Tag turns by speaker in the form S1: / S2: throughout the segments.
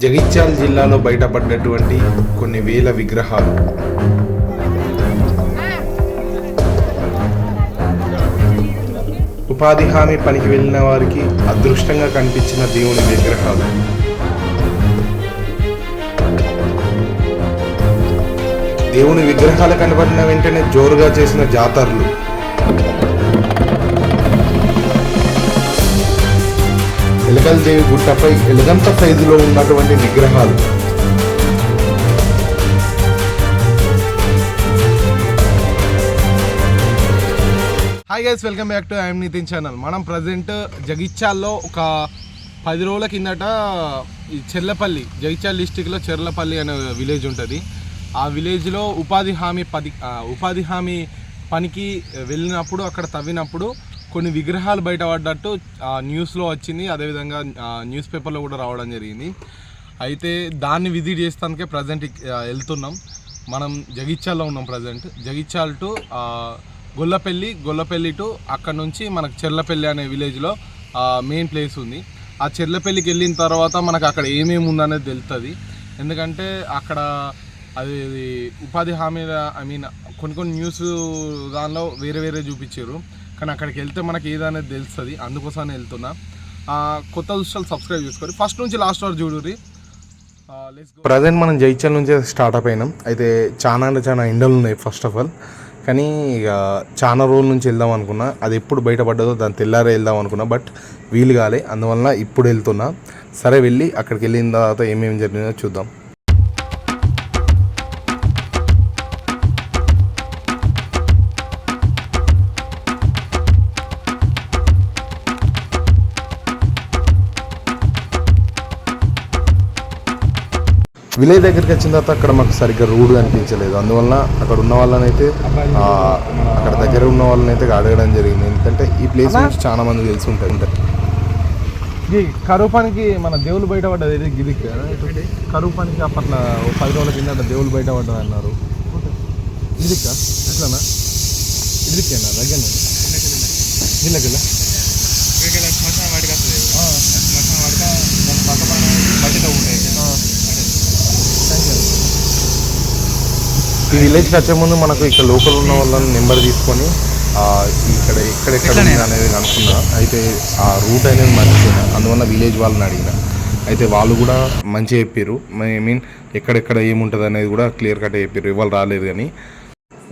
S1: జగిత్యాల జిల్లాలో బయటపడినటువంటి కొన్ని వేల విగ్రహాలు. ఉపాధి హామీ పనికి వెళ్ళిన వారికి అదృష్టంగా కనిపించిన దేవుని విగ్రహాలు. దేవుని విగ్రహాలు కనబడిన వెంటనే జోరుగా చేసిన జాతరలు. ఎలకల దేవి గుట్టపై ఎలగంత సైజులో ఉన్నటువంటి విగ్రహాలు. Hi guys welcome back to I'm Nitin channel మనం ప్రజెంట్ జగిత్యాల్లో ఒక పది రోజుల కిందట ఈ చెర్లపల్లి జగిత్యాల డిస్టిక్లో చెర్లపల్లి అనే విలేజ్ ఉంటుంది. ఆ విలేజ్లో ఉపాధి హామీ పది ఉపాధి హామీ పనికి వెళ్ళినప్పుడు అక్కడ తవ్వినప్పుడు కొన్ని విగ్రహాలు బయటపడ్డట్టు ఆ, న్యూస్లో వచ్చింది. అదేవిధంగా న్యూస్ పేపర్లో కూడా రావడం జరిగింది. అయితే దాన్ని విజిట్ చేస్తానికే ప్రజెంట్ వెళ్తున్నాం. మనం జగిత్యాల్లో ఉన్నాం present Jagtial to Gollapalli Gollapalli to అక్కడ నుంచి మనకు చెర్లపల్లి అనే విలేజ్లో మెయిన్ ప్లేస్ ఉంది. ఆ చెర్లపల్లికి వెళ్ళిన తర్వాత మనకు అక్కడ ఏమేమి ఉందనేది తెలుస్తుంది ఎందుకంటే అక్కడ అది ఉపాధి హామీ ఐ మీన్ కొన్ని కొన్ని న్యూస్ దానిలో వేరే వేరే చూపించారు. కానీ అక్కడికి వెళ్తే మనకి ఏదనేది తెలుస్తుంది. అందుకోసమే వెళ్తున్నా. కొత్త దృష్టాలు సబ్స్క్రైబ్ చేసుకోరు ఫస్ట్ నుంచి లాస్ట్ వరకు చూడుర్రి ప్రజెంట్ మనం జైచల్ నుంచే స్టార్ట్అప్ అయినాం అయితే చాలా అంటే చాలా ఎండలు ఉన్నాయి ఫస్ట్ ఆఫ్ ఆల్ కానీ ఇక చాలా రోజుల నుంచి వెళ్దాం అనుకున్నా. అది ఎప్పుడు బయటపడ్డదో దాని తెల్లారే వెళ్దాం అనుకున్నా. బట్ వీలు కాలే. అందువలన ఇప్పుడు వెళ్తున్నా. సరే వెళ్ళి అక్కడికి వెళ్ళిన తర్వాత ఏమేమి జరిగిందో చూద్దాం. విలేజ్ దగ్గరికి వచ్చిన తర్వాత అక్కడ మాకు సరిగ్గా రూడ్ కనిపించలేదు అందువల్ల అక్కడ ఉన్న వాళ్ళనైతే ఆ, అక్కడ దగ్గర ఉన్న వాళ్ళనైతే అడగడం జరిగింది ఎందుకంటే ఈ ప్లేస్ గురించి చాలా మంది తెలిసి ఉంటుంది
S2: ఈ కరువు పనికి మన దేవుళ్ళు బయట పడ్డది ఇది గిది కరువు పనికి అప్పట్లో ఓ పది రోజుల కింద దేవుళ్ళు బయట పడ్డది అన్నారు ఇదిక్క ఎట్లనా ఇదిక్కేనా దగ్గర గిల్లకిల్ల
S3: శ్మశానం వస్తుంది శ్మశానం వాటిక దాని పక్క పైన బడ్డీతో ఉంటాయి
S1: ఈ విలేజ్కి వచ్చే ముందు మనకు ఇక్కడ లోకల్ ఉన్న వాళ్ళని నెంబర్ తీసుకొని ఇక్కడ ఎక్కడెక్కడ ఉంది అనేది కనుక్కున్నా అయితే ఆ రూట్ అనేది మర్చిపోయినా. అందువల్ల విలేజ్ వాళ్ళని అడిగిన. అయితే వాళ్ళు కూడా మంచిగా చెప్పారు ఐ మీన్ ఎక్కడెక్కడ ఏముంటుంది అనేది కూడా క్లియర్ కట్ చెప్పారు ఇవాళ రాలేదు కానీ.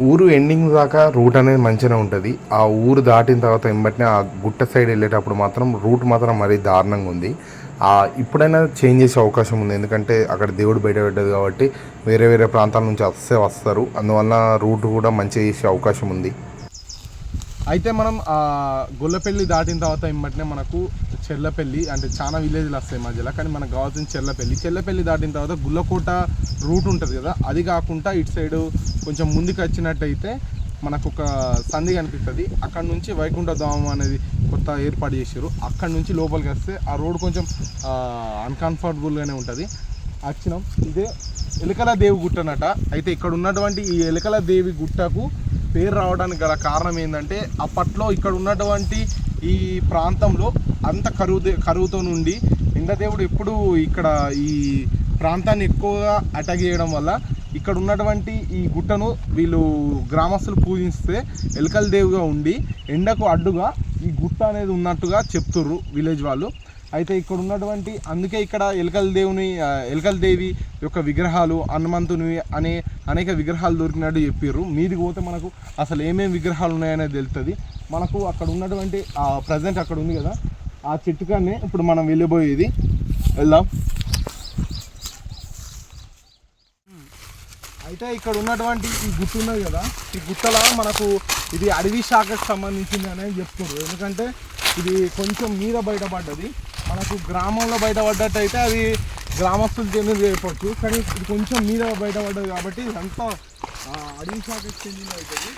S1: ఊరు ఎండింగ్ దాకా రూట్ అనేది మంచిగా ఉంటుంది. ఆ ఊరు దాటిన తర్వాత ఎంబటినే ఆ గుట్ట సైడ్ వెళ్ళేటప్పుడు మాత్రం రూట్ మాత్రం మరీ దారుణంగా ఉంది. ఇప్పుడైనా చేంజ్ చేసే అవకాశం ఉంది. ఎందుకంటే అక్కడ దేవుడు బయట పెట్టదు కాబట్టి వేరే వేరే ప్రాంతాల నుంచి వస్తే వస్తారు. అందువల్ల రూట్ కూడా మంచిగా చేసే అవకాశం ఉంది.
S2: అయితే మనం గొల్లపల్లి దాటిన తర్వాత ఇమ్మటినే మనకు చెర్లపల్లి అంటే చాలా విలేజ్లు వస్తాయి మధ్యలో. కానీ మనకు కావాల్సిన చెర్లపల్లి. చెర్లపల్లి దాటిన తర్వాత గుల్లకోట రూట్ ఉంటుంది కదా? అది కాకుండా ఇటు సైడ్ కొంచెం ముందుకు వచ్చినట్టయితే మనకు ఒక సంధి కనిపిస్తుంది. అక్కడ నుంచి వైకుంఠ ధామం అనేది కొత్త ఏర్పాటు చేశారు అక్కడ నుంచి లోపలికి వస్తే ఆ రోడ్ కొంచెం అన్కంఫర్టబుల్గానే ఉంటుంది. వచ్చినాం. ఇదే ఎలకల దేవి గుట్ట గుట్టనట. అయితే ఇక్కడ ఉన్నటువంటి ఈ ఎలకల దేవి గుట్టకు పేరు రావడానికి గల కారణం ఏంటంటే అప్పట్లో ఇక్కడ ఉన్నటువంటి ఈ ప్రాంతంలో అంత కరువు కరువుతో నుండి ఇంద్రదేవుడు ఎప్పుడు ఇక్కడ ఈ ప్రాంతాన్ని ఎక్కువగా అటాక్ చేయడం వల్ల ఇక్కడ ఉన్నటువంటి ఈ గుట్టను వీళ్ళు గ్రామస్తులు పూజిస్తే ఎలకల దేవుగా ఉండి ఎండకు అడ్డుగా ఈ గుట్ట అనేది ఉన్నట్టుగా చెప్తుర్రు విలేజ్ వాళ్ళు. అయితే ఇక్కడ ఉన్నటువంటి అందుకే ఇక్కడ ఎలకల దేవుని ఎలకల దేవి యొక్క విగ్రహాలు హనుమంతుని అనే అనేక విగ్రహాలు దొరికినట్టు చెప్పారు మీది పోతే మనకు అసలు ఏమేమి విగ్రహాలు ఉన్నాయనేది తెలుస్తుంది మనకు అక్కడ ఉన్నటువంటి ప్రజెంట్ అక్కడ ఉంది కదా ఆ చెట్టుకాన్నే ఇప్పుడు మనం వెళ్ళిపోయేది. వెళ్దాం. అయితే ఇక్కడ ఉన్నటువంటి ఈ గుట్ట ఉన్నది కదా ఈ గుట్టల మనకు ఇది అడవి శాఖకు సంబంధించింది అనేది చెప్తున్నారు. ఎందుకంటే ఇది కొంచెం మీద బయటపడ్డది. మనకు గ్రామంలో బయటపడ్డట్టు అయితే అది గ్రామస్తులు చెందింది చెప్పొచ్చు కానీ ఇది కొంచెం మీద బయటపడ్డది కాబట్టి ఇదంతా అడవి శాఖకు చెందింది అవుతుంది.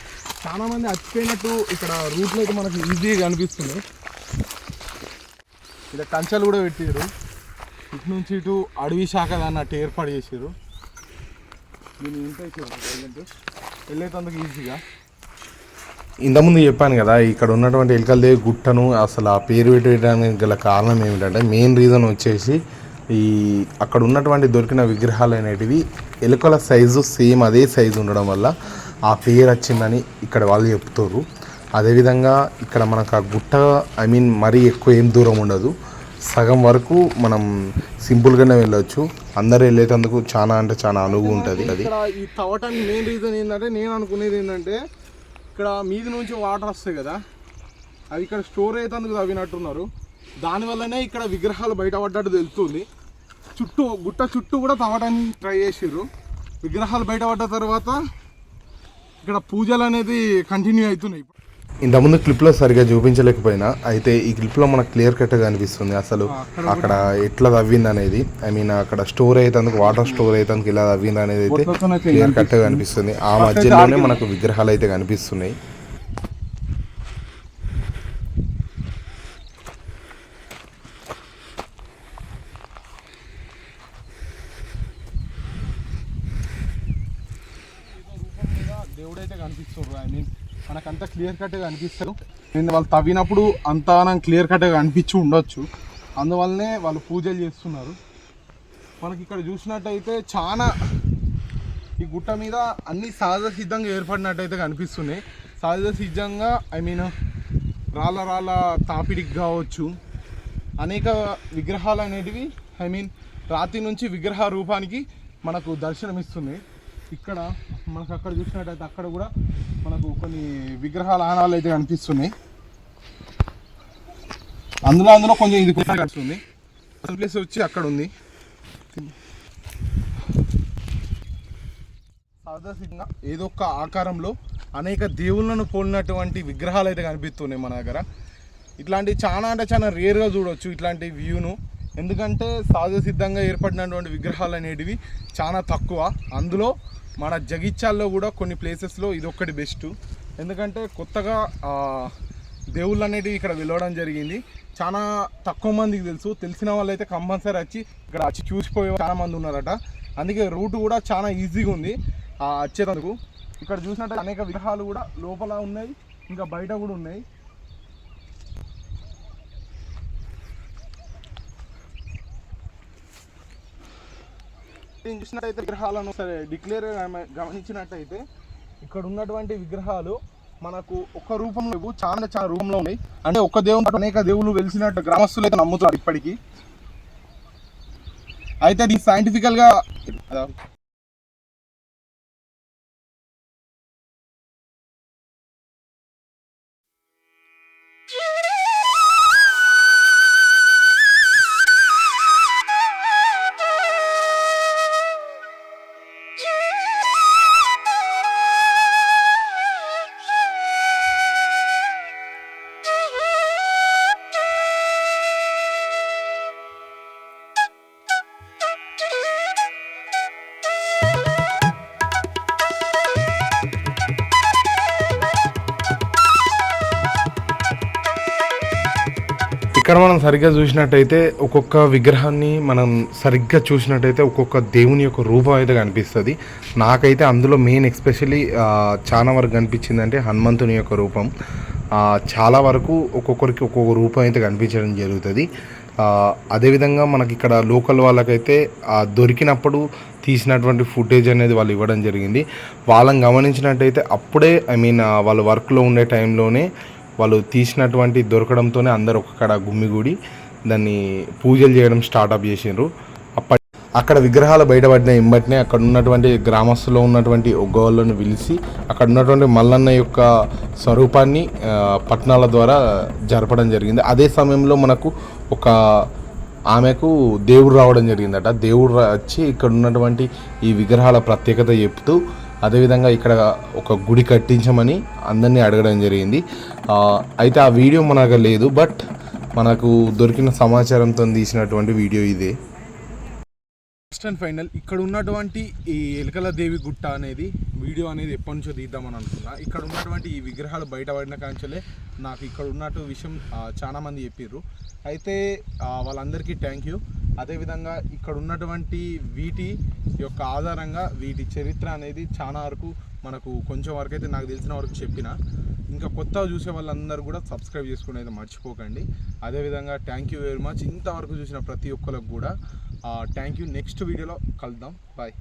S2: చాలామంది అచ్చిపోయినట్టు ఇక్కడ రూట్లో అయితే మనకు ఈజీగా కనిపిస్తుంది ఇక్కడ కంచెలు కూడా పెట్టారు ఇటు నుంచి ఇటు అడవి శాఖ అన్నట్టు ఏర్పాటు చేశారు దీన్ని ఇంత వెళ్ళేటందుకు ఈజీగా.
S1: ఇంతకుముందు చెప్పాను కదా ఇక్కడ ఉన్నటువంటి ఎలకలదేవి గుట్టను అసలు ఆ పేరు పెట్టడానికి గల కారణం ఏమిటంటే మెయిన్ రీజన్ వచ్చేసి ఈ అక్కడ ఉన్నటువంటి దొరికిన విగ్రహాలు అనేటివి ఎలుకల సైజు సేమ్ అదే సైజు ఉండడం వల్ల ఆ పేరు వచ్చిందని ఇక్కడ వాళ్ళు చెప్తారు అదేవిధంగా ఇక్కడ మనకు ఆ గుట్ట ఐ మీన్ మరీ ఎక్కువ ఏం దూరం ఉండదు. సగం వరకు మనం సింపుల్గానే వెళ్ళొచ్చు. అందరు వెళ్ళేటందుకు చాలా అంటే చాలా అనువు ఉంటుంది. అది
S2: ఇక్కడ ఈ తవ్వటానికి మెయిన్ రీజన్ ఏంటంటే నేను అనుకునేది ఏంటంటే ఇక్కడ మీది నుంచి వాటర్ వస్తాయి కదా అవి ఇక్కడ స్టోర్ అయ్యేందుకు తవ్వినట్టున్నారు. దానివల్లనే ఇక్కడ విగ్రహాలు బయటపడ్డట్టు తెలుస్తుంది. చుట్టూ గుట్ట చుట్టూ కూడా తవ్వడానికి ట్రై చేసారు విగ్రహాలు బయటపడ్డ తర్వాత ఇక్కడ పూజలు అనేది కంటిన్యూ అవుతున్నాయి.
S1: ఇంతకుముందు క్లిప్లో సరిగా చూపించలేకపోయినా అయితే ఈ క్లిప్లో మనకు క్లియర్ కట్గా అనిపిస్తుంది అసలు అక్కడ ఎట్లా తవ్వింది అనేది. ఐ మీన్ అక్కడ స్టోర్ అయ్యేందుకు వాటర్ స్టోర్ అయ్యేందుకు ఇలా తవ్వింది అనేది అయితే క్లియర్ కట్గా కనిపిస్తుంది ఆ మధ్యలోనే మనకు విగ్రహాలు అయితే కనిపిస్తున్నాయి.
S2: దేవుడైతే ఐ మీన్ మనకంతా క్లియర్ కట్గా అనిపిస్తారు నేను వాళ్ళు తవ్వినప్పుడు అంతా నాకు క్లియర్ కట్గా అనిపించి ఉండొచ్చు. అందువల్లనే వాళ్ళు పూజలు చేస్తున్నారు. మనకి ఇక్కడ చూసినట్టయితే చాలా ఈ గుట్ట మీద అన్ని సహజ సిద్ధంగా ఏర్పడినట్టయితే కనిపిస్తున్నాయి. సహజ సిద్ధంగా ఐ మీన్ రాళ్ళ రాళ్ళ తాపిడికి కావచ్చు. అనేక విగ్రహాలు అనేటివి ఐ మీన్ రాతి నుంచి విగ్రహ రూపానికి మనకు దర్శనమిస్తున్నాయి. ఇక్కడ మనకు అక్కడ చూసినట్టయితే అక్కడ కూడా మనకు కొన్ని విగ్రహాల ఆనాలు అయితే కనిపిస్తున్నాయి. అందులో అందులో కొంచెం ఇది కూడా కనిపిస్తుంది. ప్లేస్ వచ్చి అక్కడ ఉంది. సాదాసిద్ధంగా ఏదో ఒక ఆకారంలో అనేక దేవుళ్ళను పోలినటువంటి విగ్రహాలు అయితే కనిపిస్తున్నాయి మన దగ్గర. ఇట్లాంటివి చాలా అంటే చాలా రేర్గా చూడవచ్చు ఇట్లాంటి వ్యూను ఎందుకంటే సహజ సిద్ధంగా ఏర్పడినటువంటి విగ్రహాలు అనేటివి చాలా తక్కువ. అందులో మన జగిత్యాల్లో కూడా కొన్ని ప్లేసెస్లో ఇది ఒక్కటి బెస్ట్ ఎందుకంటే కొత్తగా దేవుళ్ళు అనేటివి ఇక్కడ వెలవడం జరిగింది. చాలా తక్కువ మందికి తెలుసు. తెలిసిన వాళ్ళు అయితే కంపల్సరీ వచ్చి ఇక్కడ వచ్చి చూసిపోయే చాలా మంది ఉన్నారట. అందుకే రూట్ కూడా చాలా ఈజీగా ఉంది. వచ్చేటందుకు. ఇక్కడ చూసినట్టు అనేక విగ్రహాలు కూడా లోపల ఉన్నాయి. ఇంకా బయట కూడా ఉన్నాయి. చూసినట్టయితే విగ్రహాలను సరే డిక్లేర్ గమనించినట్టయితే ఇక్కడ ఉన్నటువంటి విగ్రహాలు మనకు ఒక రూపంలో లేవు చాలా చాలా రూపంలో ఉన్నాయి. అంటే ఒక దేవుడు అనేక దేవుళ్ళు వెలిసినట్టు గ్రామస్తులు అయితే నమ్ముతారు ఇప్పటికీ. అయితే అది సైంటిఫికల్గా
S1: ఇక్కడ మనం సరిగ్గా చూసినట్టయితే ఒక్కొక్క విగ్రహాన్ని మనం సరిగ్గా చూసినట్టయితే ఒక్కొక్క దేవుని యొక్క రూపం అయితే కనిపిస్తుంది. నాకైతే అందులో మెయిన్ ఎక్స్పెషలీ చాలా వరకు కనిపించింది అంటే హనుమంతుని యొక్క రూపం. చాలా వరకు ఒక్కొక్కరికి ఒక్కొక్క రూపం అయితే కనిపించడం జరుగుతుంది. అదేవిధంగా మనకి ఇక్కడ లోకల్ వాళ్ళకైతే దొరికినప్పుడు తీసినటువంటి ఫుటేజ్ అనేది వాళ్ళు ఇవ్వడం జరిగింది. వాళ్ళని గమనించినట్టయితే అప్పుడే ఐ మీన్ వాళ్ళు వర్క్లో ఉండే టైంలోనే వాళ్ళు తీసినటువంటి దొరకడంతోనే అందరు ఒక్కడ గుమ్మిగూడి దాన్ని పూజలు చేయడం స్టార్ట్అప్ చేసిండ్రు. అప్పటి అక్కడ విగ్రహాలు బయటపడిన ఇంబటినే అక్కడ ఉన్నటువంటి గ్రామస్తులో ఉన్నటువంటి ఒగ్గోళ్ళను పిలిచి అక్కడ ఉన్నటువంటి మల్లన్న యొక్క స్వరూపాన్ని పట్టణాల పట్నాల ద్వారా జరపడం జరిగింది. అదే సమయంలో మనకు ఒక ఆమెకు దేవుడు రావడం జరిగిందట. దేవుడు రా- వచ్చి ఇక్కడ ఉన్నటువంటి ఈ విగ్రహాల ప్రత్యేకత చెప్తూ అదేవిధంగా ఇక్కడ ఒక గుడి కట్టించమని అందరినీ అడగడం జరిగింది. అయితే ఆ వీడియో మన దగ్గర లేదు బట్ మనకు దొరికిన సమాచారంతో తీసినటువంటి వీడియో ఇదే.
S2: ఫస్ట్ అండ్ ఫైనల్ ఇక్కడ ఉన్నటువంటి ఈ ఎలకల దేవి గుట్ట అనేది వీడియో అనేది ఎప్పటి నుంచో తీద్దామని అనుకున్నా. ఇక్కడ ఉన్నటువంటి ఈ విగ్రహాలు బయటపడిన కాంచలే నాకు ఇక్కడ ఉన్నట్టు విషయం చాలామంది చాలా మంది చెప్పారు అయితే వాళ్ళందరికీ థ్యాంక్ యూ అదేవిధంగా ఇక్కడ ఉన్నటువంటి వీటి యొక్క ఆధారంగా వీటి చరిత్ర అనేది చాలా వరకు మనకు కొంచెం వరకు అయితే నాకు తెలిసిన వరకు చెప్పిన. ఇంకా కొత్తగా చూసే వాళ్ళందరూ కూడా సబ్స్క్రైబ్ చేసుకుని అయితే మర్చిపోకండి. అదేవిధంగా థ్యాంక్ యూ వెరీ మచ్ ఇంతవరకు చూసిన ప్రతి ఒక్కరికి కూడా థ్యాంక్ యూ నెక్స్ట్ వీడియోలో కలుద్దాం. బాయ్